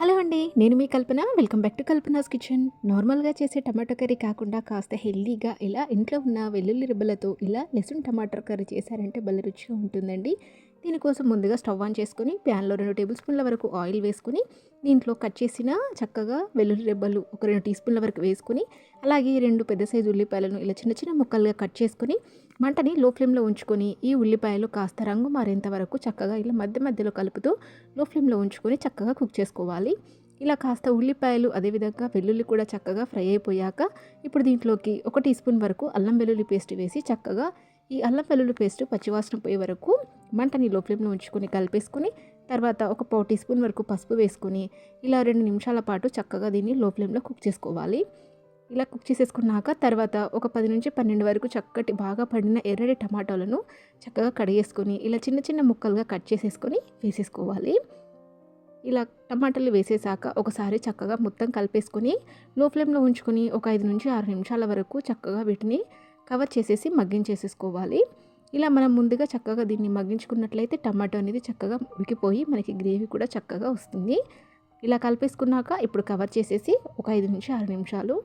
Hello అండి నేను మీ Kalpana. Welcome back to Kalpana's kitchen. నార్మల్గా చేసే టమాటో కర్రీ కాకుండా కాస్త హెల్దీగా ఇలా ఇంట్లో ఉన్న వెల్లుల్లి రిబ్బలతో ఇలా లెసన్ టమాటో కర్రీ చేశారంటే భలే రుచిగా ఉంటుందండి. దీనికోసం ముందుగా స్టవ్ ఆన్ చేసుకొని ప్యాన్లో రెండు టేబుల్ స్పూన్ల వరకు ఆయిల్ వేసుకుని దీంట్లో కట్ చేసిన చక్కగా వెల్లుల్లి రెబ్బలు ఒక రెండు టీ స్పూన్ల వరకు వేసుకుని అలాగే రెండు పెద్ద సైజు ఉల్లిపాయలను ఇలా చిన్న చిన్న ముక్కలుగా కట్ చేసుకొని మంటని లో ఫ్లేమ్లో ఉంచుకొని ఈ ఉల్లిపాయలు కాస్త రంగు మారేంత వరకు చక్కగా ఇలా మధ్య మధ్యలో కలుపుతూ లో ఫ్లేమ్లో ఉంచుకొని చక్కగా కుక్ చేసుకోవాలి. ఇలా కాస్త ఉల్లిపాయలు అదేవిధంగా వెల్లుల్లి కూడా చక్కగా ఫ్రై అయిపోయాక ఇప్పుడు దీంట్లోకి ఒక టీ స్పూన్ వరకు అల్లం వెల్లుల్లి పేస్ట్ వేసి చక్కగా ఈ అల్లం వెల్లుల్లి పేస్ట్ పచ్చివాసన పోయే వరకు మంటని లో ఫ్లేమ్లో ఉంచుకొని కలిపేసుకుని తర్వాత ఒక పావు టీ స్పూన్ వరకు పసుపు వేసుకొని ఇలా రెండు నిమిషాల పాటు చక్కగా దీన్ని లో ఫ్లేమ్లో కుక్ చేసుకోవాలి. ఇలా కుక్ చేసేసుకున్నాక తర్వాత ఒక పది నుంచి పన్నెండు వరకు చక్కటి బాగా పడిన ఎర్రటి టమాటాలను చక్కగా కడిగేసుకొని ఇలా చిన్న చిన్న ముక్కలుగా కట్ చేసేసుకొని వేసేసుకోవాలి. ఇలా టమాటాలు వేసేసాక ఒకసారి చక్కగా మొత్తం కలిపేసుకొని లో ఫ్లేమ్లో ఉంచుకొని ఒక ఐదు నుంచి ఆరు నిమిషాల వరకు చక్కగా వీటిని కవర్ చేసేసి మగ్గించేసేసుకోవాలి. ఇలా మనం ముందుగా చక్కగా దీన్ని మగ్గించుకున్నట్లయితే టమాటో అనేది చక్కగా ఉడికిపోయి మనకి గ్రేవీ కూడా చక్కగా వస్తుంది. ఇలా కలిపేసుకున్నాక ఇప్పుడు కవర్ చేసేసి ఒక ఐదు నుంచి ఆరు నిమిషాలు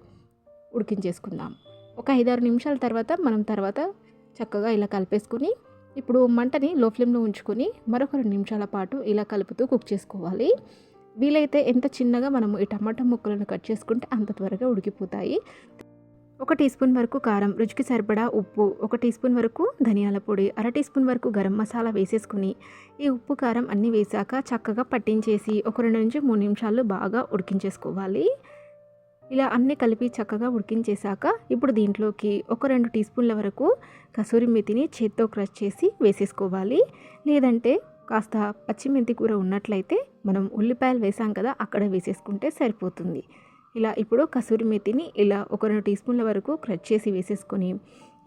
ఉడికించేసుకుందాం. ఒక ఐదారు నిమిషాల తర్వాత మనం తర్వాత చక్కగా ఇలా కలిపేసుకుని ఇప్పుడు మంటని లో ఫ్లేమ్లో ఉంచుకొని మరొక రెండు నిమిషాల పాటు ఇలా కలుపుతూ కుక్ చేసుకోవాలి. వీలైతే ఎంత చిన్నగా మనము ఈ టమాటా ముక్కలను కట్ చేసుకుంటే అంత త్వరగా ఉడికిపోతాయి. ఒక టీ స్పూన్ వరకు కారం రుచికి సరిపడా ఉప్పు ఒక టీ స్పూన్ వరకు ధనియాల పొడి అర టీ స్పూన్ వరకు గరం మసాలా వేసేసుకుని ఈ ఉప్పు కారం అన్నీ వేసాక చక్కగా పట్టించేసి ఒక రెండు నుంచి మూడు నిమిషాలు బాగా ఉడికించేసుకోవాలి. ఇలా అన్నీ కలిపి చక్కగా ఉడికించేశాక ఇప్పుడు దీంట్లోకి ఒక రెండు టీ స్పూన్ల వరకు కసూరి మెతిని చేత్తో క్రష్ చేసి వేసేసుకోవాలి. లేదంటే కాస్త పచ్చిమెంతి కూర ఉన్నట్లయితే మనం ఉల్లిపాయలు వేసాం కదా అక్కడ వేసేసుకుంటే సరిపోతుంది. ఇలా ఇప్పుడు కసూరి మెతిని ఇలా ఒక రెండు టీ స్పూన్ల వరకు క్రష్ చేసి వేసేసుకొని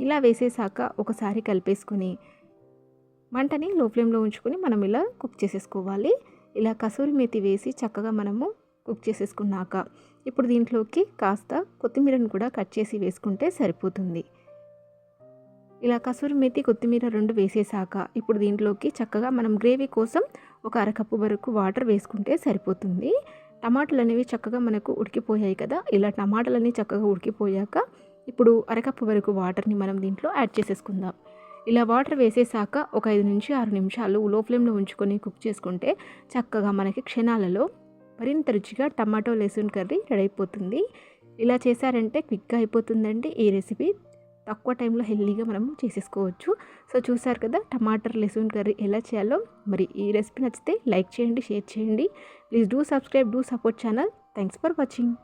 ఇలా వేసేసాక ఒకసారి కలిపేసుకొని మంటని లో ఫ్లేమ్లో ఉంచుకొని మనం ఇలా కుక్ చేసేసుకోవాలి. ఇలా కసూరి మెతి వేసి చక్కగా మనము కుక్ చేసేసుకున్నాక ఇప్పుడు దీంట్లోకి కాస్త కొత్తిమీరను కూడా కట్ చేసి వేసుకుంటే సరిపోతుంది. ఇలా కసూరి మెతి కొత్తిమీర రెండు వేసేసాక ఇప్పుడు దీంట్లోకి చక్కగా మనం గ్రేవీ కోసం ఒక అరకప్పు వరకు వాటర్ వేసుకుంటే సరిపోతుంది. టమాటాలు అనేవి చక్కగా మనకు ఉడికిపోయాయి కదా ఇలా టమాటాలన్నీ చక్కగా ఉడికిపోయాక ఇప్పుడు అరకప్పు వరకు వాటర్ని మనం దీంట్లో యాడ్ చేసేసుకుందాం. ఇలా వాటర్ వేసేసాక ఒక ఐదు నుంచి ఆరు నిమిషాలు లో ఫ్లేమ్లో ఉంచుకొని కుక్ చేసుకుంటే చక్కగా మనకి క్షణాలలో మరింత రుచిగా టమాటో లేసున్ కర్రీ రెడీ అయిపోతుంది. ఇలా చేశారంటే క్విక్గా అయిపోతుందండి ఈ రెసిపీ. తక్కువ టైంలో హెల్దీగా మనము చేసేసుకోవచ్చు. సో చూసారు కదా టమాటర్ లెసూన్ కర్రీ ఎలా చేయాలో? మరి ఈ రెసిపీ నచ్చితే లైక్ చేయండి షేర్ చేయండి. Please do subscribe do support channel. Thanks for watching.